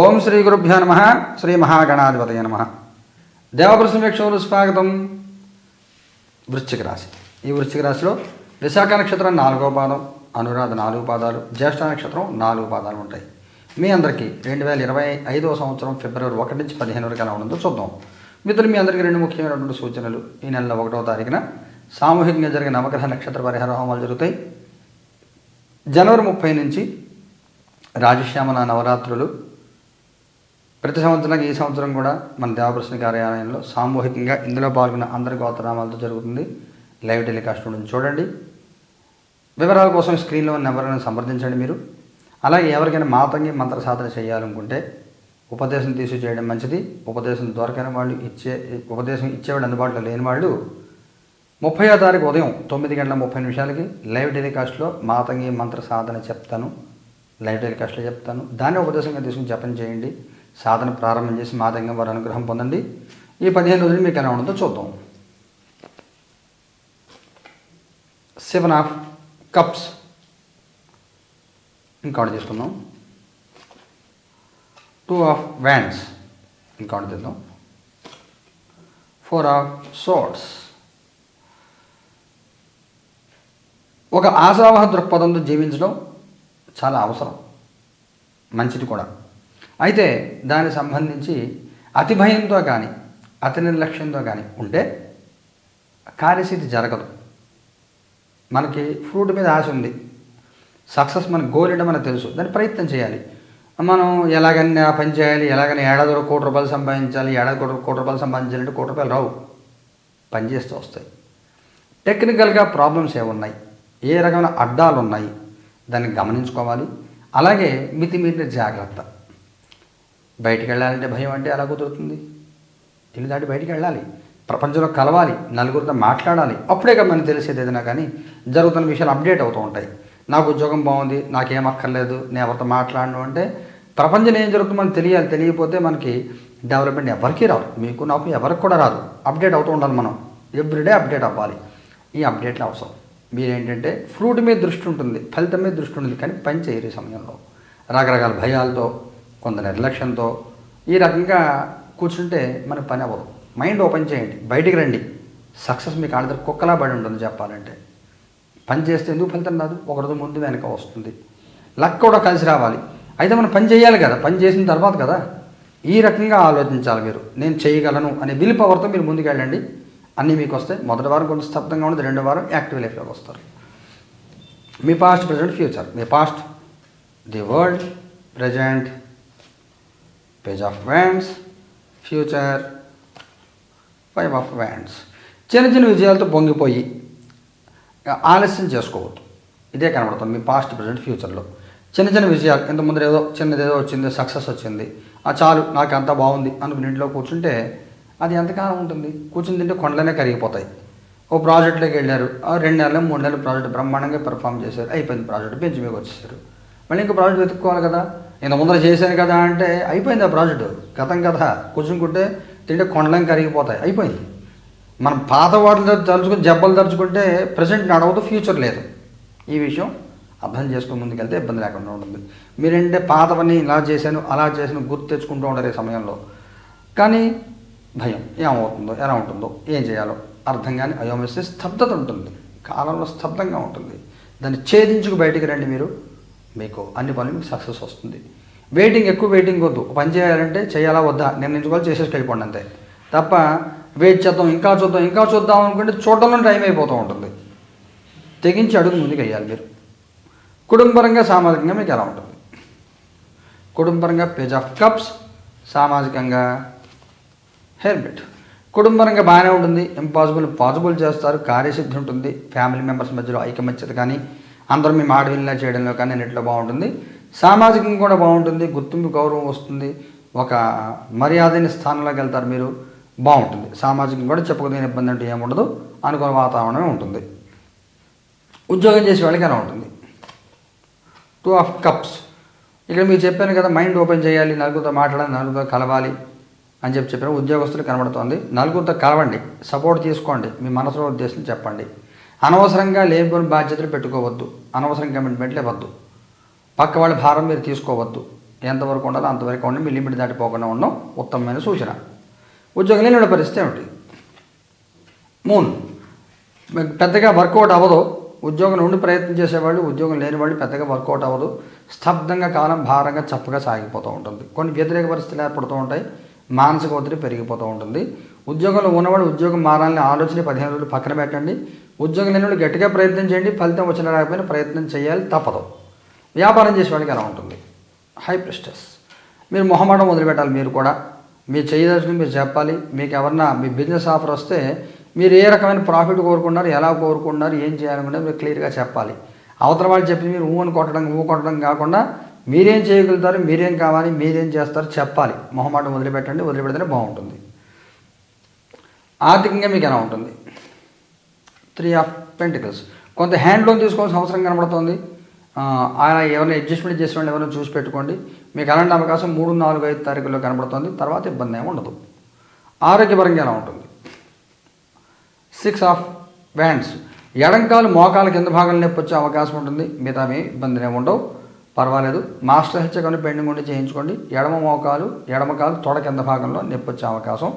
ఓం శ్రీ గురుభ్యో నమ శ్రీ మహాగణాధిపతయ నమ. దేవప్రసమేక్షలు స్వాగతం. వృశ్చిక రాశి. ఈ వృశ్చిక రాశిలో విశాఖ నక్షత్రం నాలుగో పాదం అనురాధ నాలుగు పాదాలు జ్యేష్ఠ నక్షత్రం నాలుగు పాదాలు ఉంటాయి. మీ అందరికీ రెండు వేల ఇరవై ఐదో సంవత్సరం ఫిబ్రవరి ఒకటి నుంచి పదిహేను వరకు ఎలా ఉంటుందో చూద్దాం. మిత్రులు మీ అందరికీ రెండు ముఖ్యమైనటువంటి సూచనలు. ఈ నెల ఒకటో తారీఖున సామూహికంగా జరిగిన నవగ్రహ నక్షత్ర పరిహార హోమాలు జరుగుతాయి. జనవరి ముప్పై నుంచి రాజశ్యామల నవరాత్రులు ప్రతి సంవత్సరం ఈ సంవత్సరం కూడా మన దేవప్రశ్న కార్యాలయంలో సామూహికంగా ఇందులో పాల్గొన్న అందరి గోత్రనామాలతో జరుగుతుంది. లైవ్ టెలికాస్ట్ నుంచి చూడండి. వివరాల కోసం స్క్రీన్లో ఉన్న ఎవరైనా సంప్రదించండి మీరు. అలాగే ఎవరికైనా మాతంగి మంత్ర సాధన చేయాలనుకుంటే ఉపదేశం తీసి చేయడం మంచిది. ఉపదేశం దొరకని వాళ్ళు ఇచ్చే ఉపదేశం ఇచ్చేవాళ్ళు అందుబాటులో లేని వాళ్ళు ముప్పయో తారీఖు ఉదయం తొమ్మిది గంటల ముప్పై నిమిషాలకి లైవ్ టెలికాస్ట్లో మాతంగి మంత్ర సాధన చెప్తాను. లైవ్ టెలికాస్ట్లో చెప్తాను. దాన్ని ఉపదేశంగా తీసుకుని జపం చేయండి. సాధన ప్రారంభం చేసి మాతంగం వారి అనుగ్రహం పొందండి. ఈ పదిహేను రోజులు మీకు ఎలా ఉంటుందో చూద్దాం. సెవెన్ ఆఫ్ కప్స్ ఇంకోటి చేసుకుందాం. టూ ఆఫ్ వ్యాండ్స్ ఇంకోటి చేద్దాం. ఫోర్ ఆఫ్ సోర్ట్స్ ఒక ఆశావహ దృక్పథంతో జీవించడం చాలా అవసరం. మంచిది కూడా. అయితే దానికి సంబంధించి అతి భయంతో కానీ అతి నిర్లక్ష్యంతో కానీ ఉంటే కార్యసిద్ధి జరగదు. మనకి ఫ్రూట్ మీద ఆశ ఉంది. సక్సెస్ మన గోల్ ఏంటో మనకు తెలుసు. దాన్ని ప్రయత్నం చేయాలి. మనం ఎలాగైనా పని చేయాలి ఎలాగైనా ఏడాది ఒక కోటి రూపాయలు సంపాదించాలి ఏడాది కోటి కోటి రూపాయలు సంపాదించాలంటే కోటి రూపాయలు రావు. పని చేస్తూ వస్తాయి. టెక్నికల్గా ప్రాబ్లమ్స్ ఏమున్నాయి? ఏ రకమైన అడ్డాలు ఉన్నాయి దాన్ని గమనించుకోవాలి. అలాగే మితిమీరిన జాగ్రత్త. బయటికి వెళ్ళాలంటే భయం అంటే ఎలా కుదురుతుంది? ఇల్లు దాటి బయటికి వెళ్ళాలి ప్రపంచంలో కలవాలి నలుగురితో మాట్లాడాలి. అప్పుడే కదా మనకు తెలిసేది ఏదైనా కానీ జరుగుతున్న విషయాలు అప్డేట్ అవుతూ ఉంటాయి. నాకు ఉద్యోగం బాగుంది నాకేం అక్కర్లేదు నేను ఎవరితో మాట్లాడను అంటే ప్రపంచం ఏం జరుగుతుందో మనకు తెలియాలి. తెలియకపోతే మనకి డెవలప్మెంట్ ఎవరికీ రాదు. మీకు నాకు ఎవరికి కూడా రాదు. అప్డేట్ అవుతూ ఉండాలి మనం. ఎవ్రీడే అప్డేట్ అవ్వాలి. ఈ అప్డేట్లు అవసరం. మీరేంటంటే ఫ్రూట్ మీద దృష్టి ఉంటుంది ఫలితం మీద దృష్టి ఉంటుంది కానీ పని చేయరు సమయంలో. రకరకాల భయాలతో కొంత నిర్లక్ష్యంతో ఈ రకంగా కూర్చుంటే మనకు పని అవ్వదు. మైండ్ ఓపెన్ చేయండి. బయటికి రండి. సక్సెస్ మీకు ఆడ కుక్కలా పడి ఉంటుంది చెప్పాలంటే. పని చేస్తే ఎందుకు ఫలితం రాదు? ఒకరోజు ముందు వెనక వస్తుంది. లక్ కూడా కలిసి రావాలి. అయితే మనం పని చేయాలి కదా. పని చేసిన తర్వాత కదా. ఈ రకంగా ఆలోచించాలి మీరు. నేను చేయగలను అనే విల్ పవర్తో మీరు ముందుకు వెళ్ళండి అన్నీ మీకు వస్తాయి. మొదటి వారం కొంచెం స్తబ్దంగా ఉండదు. రెండో వారం యాక్టివ్ లైఫ్లోకి వస్తారు. మీ past present future. Me past the world present page of wands future five of wands చిన్న చిన్న విజయాలతో పొంగిపోయి ఆలస్యం చేసుకోవద్దు. ఇదే కనబడుతుంది మీ పాస్ట్ ప్రజెంట్ ఫ్యూచర్లో చిన్న చిన్న విజయాలు ఇంత ముందర ఏదో చిన్నది ఏదో వచ్చింది సక్సెస్ వచ్చింది ఆ చాలు నాకు అంతా బాగుంది అనుకుని ఇంట్లో కూర్చుంటే అది ఎంతకాలం ఉంటుంది? కూర్చుని తింటే కొండలనే కరిగిపోతాయి. ఓ ప్రాజెక్ట్లోకి వెళ్ళారు ఆ రెండు నెలలు మూడు నెలలు ప్రాజెక్ట్ బ్రహ్మాండంగా పెర్ఫామ్ చేశారు అయిపోయింది ప్రాజెక్ట్ బెంచ్ మీకు వచ్చేసారు. మళ్ళీ ఇంకో ప్రాజెక్ట్ వెతుక్కోవాలి కదా? ఇంత ముందర చేశాను కదా అంటే అయిపోయింది ఆ ప్రాజెక్టు. గతం కదా కూర్చుకుంటే తింటే కొండలం కరిగిపోతాయి. అయిపోయింది. మనం పాత వాటిని తలుచుకుని జబ్బలు తలుచుకుంటే ప్రజెంట్ నడవదు ఫ్యూచర్ లేదు. ఈ విషయం అర్థం చేసుకుని ముందుకెళ్తే ఇబ్బంది లేకుండా ఉంటుంది. మీరంటే పని ఇలా చేశాను అలా చేశాను గుర్తు తెచ్చుకుంటూ ఉండరు ఈ సమయంలో. కానీ భయం. ఏమవుతుందో ఎలా ఉంటుందో ఏం చేయాలో అర్థం కానీ అయోమేస్తే స్తబ్దత ఉంటుంది. కాలంలో స్తబ్దంగా ఉంటుంది. దాన్ని ఛేదించుకు బయటికి రండి మీరు. మీకు అన్ని పనులు మీకు సక్సెస్ వస్తుంది. వెయిటింగ్ ఎక్కువ వెయిటింగ్ వద్దు. పని చేయాలంటే చేయాలా వద్దా? నిర్ణయించుకోవాలి చేసేసి వెళ్ళిపోండి అంతే. తప్ప వెయిట్ చేద్దాం ఇంకా చూద్దాం ఇంకా చూద్దాం అనుకుంటే చూడడంలో టైం అయిపోతూ ఉంటుంది. తెగించి అడుగు ముందుకు వేయాలి మీరు. కుటుంబపరంగా సామాజికంగా మీకు ఎలా ఉంటుంది? కుటుంబపరంగా పేజ్ ఆఫ్ కప్స్ సామాజికంగా హెల్మెట్ కుటుంబపరంగా బాగానే ఉంటుంది. ఇంపాసిబుల్ పాసిబుల్ చేస్తారు. కార్యసిద్ధి ఉంటుంది. ఫ్యామిలీ మెంబర్స్ మధ్యలో ఐకమత్యత కానీ అందరూ మీ ఆడవిల్లా చేయడంలో కానీ అన్నింటిలో బాగుంటుంది. సామాజికంగా కూడా బాగుంటుంది. గుర్తింపు గౌరవం వస్తుంది. ఒక మర్యాదైన స్థానంలోకి వెళ్తారు మీరు బాగుంటుంది. సామాజికంగా కూడా చెప్పుకోదగిన ఇబ్బంది అంటే ఏముండదు అనుకున్న వాతావరణమే ఉంటుంది. ఉద్యోగం చేసే వాళ్ళకి ఎలా ఉంటుంది. టూ ఆఫ్ కప్స్ ఇక్కడ మీకు చెప్పాను కదా మైండ్ ఓపెన్ చేయాలి నలుగురితో మాట్లాడాలి నలుగురితో కలవాలి అని చెప్పి చెప్పిన ఉద్యోగస్తులు కనబడుతోంది. నలుగురితో కలవండి. సపోర్ట్ తీసుకోండి. మీ మనసులో ఉద్దేశం చెప్పండి. అనవసరంగా లేబర్ బాధ్యతలు పెట్టుకోవద్దు. అనవసరం కమిట్మెంట్లు ఇవ్వద్దు పక్క వాళ్ళ భారం మీరు తీసుకోవద్దు. ఎంతవరకు ఉండాలో అంతవరకు ఉండి మీ లిమిట్ దాటిపోకుండా ఉండడం ఉత్తమమైన సూచన. ఉద్యోగం లేని పరిస్థితి ఏమిటి? మూన్ మీకు పెద్దగా వర్కౌట్ అవ్వదు. ఉద్యోగం నుండి ప్రయత్నం చేసేవాళ్ళు ఉద్యోగం లేని వాళ్ళు పెద్దగా వర్కౌట్ అవ్వదు. స్తబ్దంగా కాలం భారంగా చప్పగా సాగిపోతూ ఉంటుంది. కొన్ని వ్యతిరేక పరిస్థితులు ఏర్పడుతూ ఉంటాయి. మానసిక ఒత్తిడి పెరిగిపోతూ ఉంటుంది. ఉద్యోగంలో ఉన్నవాడు ఉద్యోగం మారాలని ఆలోచన పదిహేను రోజులు పక్కన పెట్టండి. ఉద్యోగం లేని వాళ్ళు గట్టిగా ప్రయత్నం చేయండి ఫలితం వచ్చిన రాకపోయినా ప్రయత్నం చేయాలి తప్పదు. వ్యాపారం చేసేవాడికి ఎలా ఉంటుంది? హై ప్రిస్టస్ మీరు మొహమాటం వదిలిపెట్టాలి మీరు కూడా. మీరు చేయదలుచుకుని మీరు చెప్పాలి. మీకు ఎవరన్నా మీ బిజినెస్ ఆఫర్ వస్తే మీరు ఏ రకమైన ప్రాఫిట్ కోరుకున్నారు ఎలా కోరుకున్నారు ఏం చేయాలనుకున్నారు మీరు క్లియర్గా చెప్పాలి. అవతల వాళ్ళు చెప్పి మీరు ఊహను కొట్టడం ఊ కొట్టడం కాకుండా మీరేం చేయగలుగుతారు మీరేం కావాలి మీరేం చేస్తారు చెప్పాలి. మొహమాటం వదిలిపెట్టండి వదిలిపెడితేనే బాగుంటుంది. ఆర్థికంగా మీకు ఎలా ఉంటుంది? త్రీ ఆఫ్ పెంటికల్స్ కొంత హ్యాండ్ లోన్ తీసుకోవాల్సిన అవసరం కనబడుతుంది. ఆయన ఎవరైనా అడ్జస్ట్మెంట్ చేసిన వాళ్ళు ఎవరైనా చూసి పెట్టుకోండి. మీకు అలాంటి అవకాశం మూడు నాలుగు ఐదు తారీఖుల్లో కనబడుతుంది. తర్వాత ఇబ్బంది ఏమి ఉండదు. ఆరోగ్యపరంగా ఎలా ఉంటుంది? సిక్స్ ఆఫ్ వ్యాండ్స్ ఎడంకాలు మోకాల కింద భాగంలో నొప్పి వచ్చే అవకాశం ఉంటుంది. మిగతా మీ ఇబ్బందులు ఏమి ఉండవు. పర్వాలేదు. మాస్టర్ హెచ్చ కానీ పెండింగ్ ఉండి చేయించుకోండి. ఎడమ మోకాలు ఎడమకాలు తొడ కింద భాగంలో నొప్పి వచ్చే అవకాశం.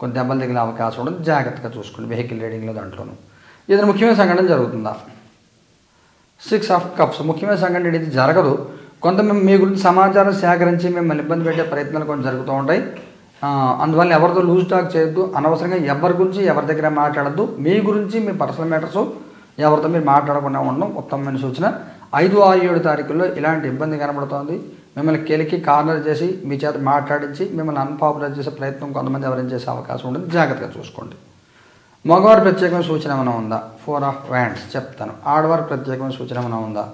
కొన్ని దెబ్బలు తగిలే అవకాశం ఉంటుంది జాగ్రత్తగా చూసుకోండి. వెహికల్ రైడింగ్లో దాంట్లోనూ. ఏదైనా ముఖ్యమైన సంఘటన జరుగుతుందా? సిక్స్ ఆఫ్ కప్స్ ముఖ్యమైన సంఘటన ఇది జరగదు కొంత మేము మీ గురించి సమాచారం సేకరించి మిమ్మల్ని ఇబ్బంది పెట్టే ప్రయత్నాలు కొన్ని జరుగుతూ ఉంటాయి. అందువల్ల ఎవరితో లూజ్ టాక్ చేయొద్దు అనవసరంగా ఎవరి గురించి ఎవరి దగ్గర మాట్లాడద్దు మీ గురించి మీ పర్సనల్ మ్యాటర్స్ ఎవరితో మీరు మాట్లాడకుండా ఉండడం ఉత్తమమైన సూచన. ఐదు ఆరు ఏడు తారీఖుల్లో ఇలాంటి ఇబ్బంది కనబడుతోంది. మిమ్మల్ని కెలికి కార్నర్ చేసి మీ చేత మాట్లాడించి మిమ్మల్ని అన్పాపులర్ చేసే ప్రయత్నం కొంతమంది ఎవరైనా చేసే అవకాశం ఉంటుంది జాగ్రత్తగా చూసుకోండి. మగవారి ప్రత్యేకమైన సూచన ఏమైనా ఉందా? ఫోర్ ఆఫ్ వ్యాండ్స్ చెప్తాను. ఆడవారి ప్రత్యేకమైన సూచన ఏమైనా ఉందా?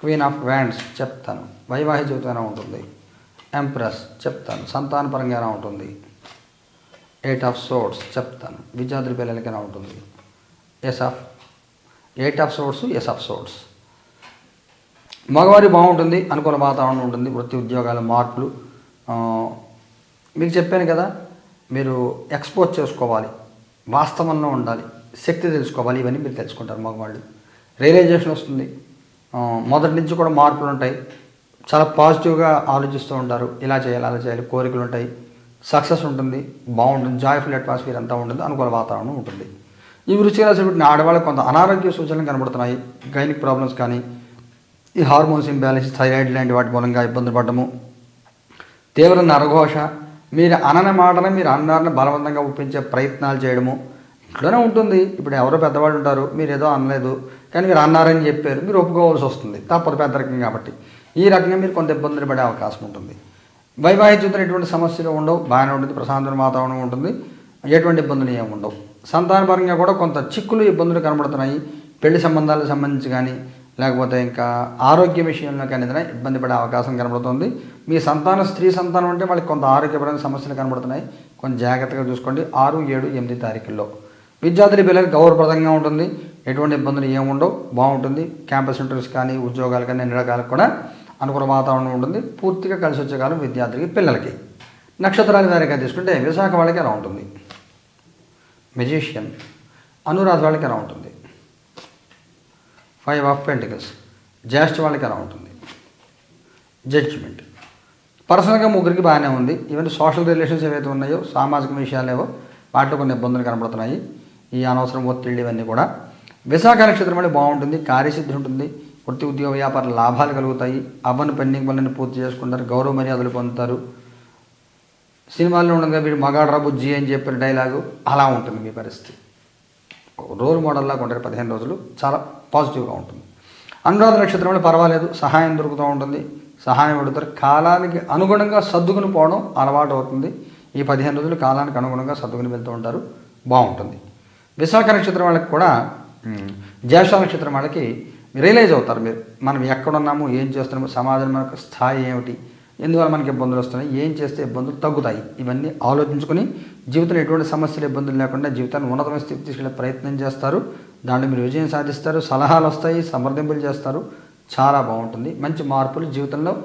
క్వీన్ ఆఫ్ వ్యాండ్స్ చెప్తాను. వైవాహిక జీవితం ఎలా ఉంటుంది? ఎంప్రెస్ చెప్తాను. సంతానపరంగా ఎలా ఉంటుంది? ఎయిట్ ఆఫ్ సోర్స్ చెప్తాను. విద్యార్థుల పిల్లలకి ఎలా ఉంటుంది? Ace of eight of swords ace of swords మగవారి బాగుంటుంది అనుకూల వాతావరణం ఉంటుంది వృత్తి ఉద్యోగాల మార్పులు. మీకు చెప్పాను కదా మీరు ఎక్స్పోజ్ చేసుకోవాలి. వాస్తవంలో ఉండాలి. శక్తి తెలుసుకోవాలి. ఇవన్నీ మీరు తెలుసుకుంటారు మగవాళ్ళు. రియలైజేషన్ వస్తుంది. మొదటి నుంచి కూడా మార్పులు ఉంటాయి. చాలా పాజిటివ్గా ఆలోచిస్తూ ఉంటారు. ఇలా చేయాలి అలా చేయాలి కోరికలు ఉంటాయి. సక్సెస్ ఉంటుంది. బాగుంటుంది. జాయ్ఫుల్ అట్మాస్ఫియర్ అంతా ఉంటుంది. అనుకూల వాతావరణం ఉంటుంది. ఈ వృత్తిగా రాసేటువంటి ఆడవాళ్ళకి కొంత అనారోగ్య సూచనలు కనబడుతున్నాయి. గైనిక్ ప్రాబ్లమ్స్ కానీ ఈ హార్మోన్స్ ఇంబ్యాలెన్స్ థైరాయిడ్ లాంటి వాటి మూలంగా ఇబ్బంది పడటము తీవ్ర నరఘోష మీరు అనని మాటను మీరు అన్నారని బలవంతంగా ఒప్పించే ప్రయత్నాలు చేయడము ఇంట్లోనే ఉంటుంది. ఇప్పుడు ఎవరో పెద్దవాళ్ళు ఉంటారు మీరు ఏదో అనలేదు. కానీ మీరు అన్నారని చెప్పారు మీరు ఒప్పుకోవాల్సి వస్తుంది. తప్పదు పెద్దరికం కాబట్టి. ఈ రకంగా మీరు కొంత ఇబ్బందులు పడే అవకాశం ఉంటుంది. వైవాహిక జీవితంలో ఎటువంటి సమస్యలు ఉండవు బాగానే ఉంటుంది ప్రశాంతమైన వాతావరణం ఉంటుంది. ఎటువంటి ఇబ్బందులు ఏమి ఉండవు. సంతానపరంగా కూడా కొంత చిక్కులు ఇబ్బందులు కనబడుతున్నాయి. పెళ్ళి సంబంధాలకు సంబంధించి కానీ లేకపోతే ఇంకా ఆరోగ్య విషయంలో కానీ ఏదైనా ఇబ్బంది పడే అవకాశం కనబడుతుంది. మీ సంతానం స్త్రీ సంతానం అంటే వాళ్ళకి కొంత ఆరోగ్యపరమైన సమస్యలు కనబడుతున్నాయి. కొంచెం జాగ్రత్తగా చూసుకోండి. ఆరు ఏడు ఎనిమిది తారీఖుల్లో. విద్యార్థుల పిల్లలకు గౌరవప్రదంగా ఉంటుంది. ఎటువంటి ఇబ్బందులు ఏముండవు బాగుంటుంది. క్యాంపస్ ఇంటర్వ్యూస్ కానీ ఉద్యోగాలు కానీ అన్ని రకాలకు కూడా అనుకూల వాతావరణం ఉంటుంది. పూర్తిగా కలిసి వచ్చే కాలం విద్యార్థికి పిల్లలకి. నక్షత్రాల వారిగా తీసుకుంటే విశాఖ వాళ్ళకి ఎలా ఉంటుంది? మెజీషియన్. అనురాధ వాళ్ళకి ఎలా ఉంటుంది? Five of pentacles. జ్యేష్ఠ వాళ్ళకి ఎలా ఉంటుంది. జడ్జిమెంట్. పర్సనల్గా ముగ్గురికి బాగానే ఉంది. ఈవెన్ సోషల్ రిలేషన్స్ ఏవైతే ఉన్నాయో సామాజిక విషయాలు ఏవో వాటిలో కొన్ని ఇబ్బందులు కనబడుతున్నాయి. ఈ అనవసరం ఒత్తిళ్ళు ఇవన్నీ కూడా. విశాఖ నక్షత్రం అనేది బాగుంటుంది. కార్యసిద్ధి ఉంటుంది. వృత్తి ఉద్యోగ వ్యాపార లాభాలు కలుగుతాయి. అవ్వని పెండింగ్ పనులను పూర్తి చేసుకుంటారు. గౌరవ మర్యాదలు పొందుతారు. సినిమాల్లో ఉండగా వీడు మగాడ్రా బుజ్జి అని చెప్పిన డైలాగు అలా ఉంటుంది మీ పరిస్థితి. రోల్ మోడల్లాగా ఉంటారు పదిహేను రోజులు చాలా పాజిటివ్గా ఉంటుంది. అనురాధ నక్షత్రంలో పర్వాలేదు సహాయం దొరుకుతూ ఉంటుంది. సహాయం పెడతారు. కాలానికి అనుగుణంగా సర్దుకుని పోవడం అలవాటు అవుతుంది. ఈ పదిహేను రోజులు కాలానికి అనుగుణంగా సర్దుకుని వెళ్తూ ఉంటారు. బాగుంటుంది. విశాఖ నక్షత్రం వాళ్ళకి కూడా మ్, జ్యేష్ఠ నక్షత్రం వాళ్ళకి రియలైజ్ అవుతారు మీరు. మనం ఎక్కడున్నాము ఏం చేస్తున్నాము సమాజం యొక్క స్థాయి ఏమిటి ఎందువల్ల మనకి ఇబ్బందులు వస్తున్నాయి? ఏం చేస్తే ఇబ్బందులు తగ్గుతాయి? ఇవన్నీ ఆలోచించుకొని జీవితంలో ఎటువంటి సమస్యలు ఇబ్బందులు లేకుండా జీవితాన్ని ఉన్నతమైన స్థితి తీసుకెళ్ళే ప్రయత్నం చేస్తారు. దాంట్లో మీరు విజయం సాధిస్తారు సలహాలు వస్తాయి సమర్థింపులు చేస్తారు. చాలా బాగుంటుంది. మంచి మార్పులు జీవితంలో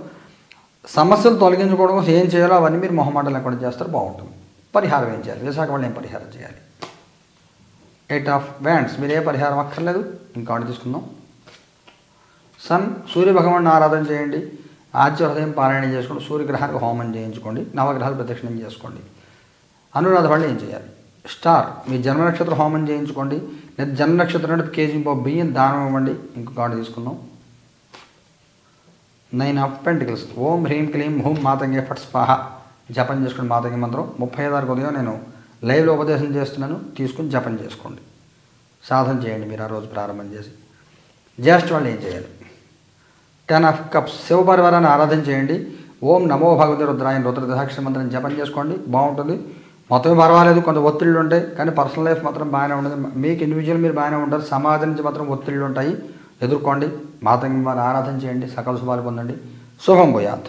సమస్యలు తొలగించుకోవడం కోసం ఏం చేయాలో అవన్నీ మీరు మొహమాటం లేకుండా చేస్తారు. బాగుంటుంది. పరిహారం ఏం చేయాలి? విశాఖ వాళ్ళు ఏం పరిహారం చేయాలి? ఎయిట్ ఆఫ్ వ్యాండ్స్ మీరు ఏ పరిహారం అక్కర్లేదు. ఇంకా తీసుకుందాం. సన్ సూర్య భగవాన్ని ఆరాధన చేయండి. ఆద్య హృదయం పారాయణం చేసుకోండి సూర్యగ్రహానికి హోమం చేయించుకోండి నవగ్రహాలు ప్రదక్షిణం చేసుకోండి. అనురాధ వాళ్ళు ఏం చేయాలి? స్టార్ మీ జన్మ నక్షత్ర హోమం చేయించుకోండి లేదా జన్మ నక్షత్రం అంటే కేజీ ఇంకో బియ్యం దానం ఇవ్వండి ఇంకొక కార్డు తీసుకున్నాం నైన్ ఆఫ్ పెంటికల్స్ ఓం హ్రీం క్లీం హూం మాతంగే ఫట్ స్వాహ. జపం చేసుకోండి మాతంగి మంత్రం. ముప్పై ఐదారు ఉదయం నేను లైవ్లో ఉపదేశం చేస్తున్నాను తీసుకుని జపం చేసుకోండి. సాధన చేయండి మీరు ఆ రోజు ప్రారంభం చేసి. జ్యేష్ఠ వాళ్ళు ఏం చేయాలి? Ten of cups. శివపరివారాన్ని ఆరాధన చేయండి. ఓం నమో భగవతి రుద్రాయన రుద్ర మంత్రం జపం చేసుకోండి. బాగుంటుంది. మొత్తం పర్వాలేదు. కొంత ఒత్తిళ్ళు ఉంటాయి. కానీ పర్సనల్ లైఫ్ మాత్రం బాగానే ఉంటుంది మీకు ఇండివిజువల్ మీరు బాగానే ఉంటారు. సమాజం నుంచి మాత్రం ఒత్తిళ్ళు ఉంటాయి. ఎదుర్కోండి. మాతంగి వారిని ఆరాధన చేయండి. సకల శుభాలు పొందండి. శుభం పోయాత్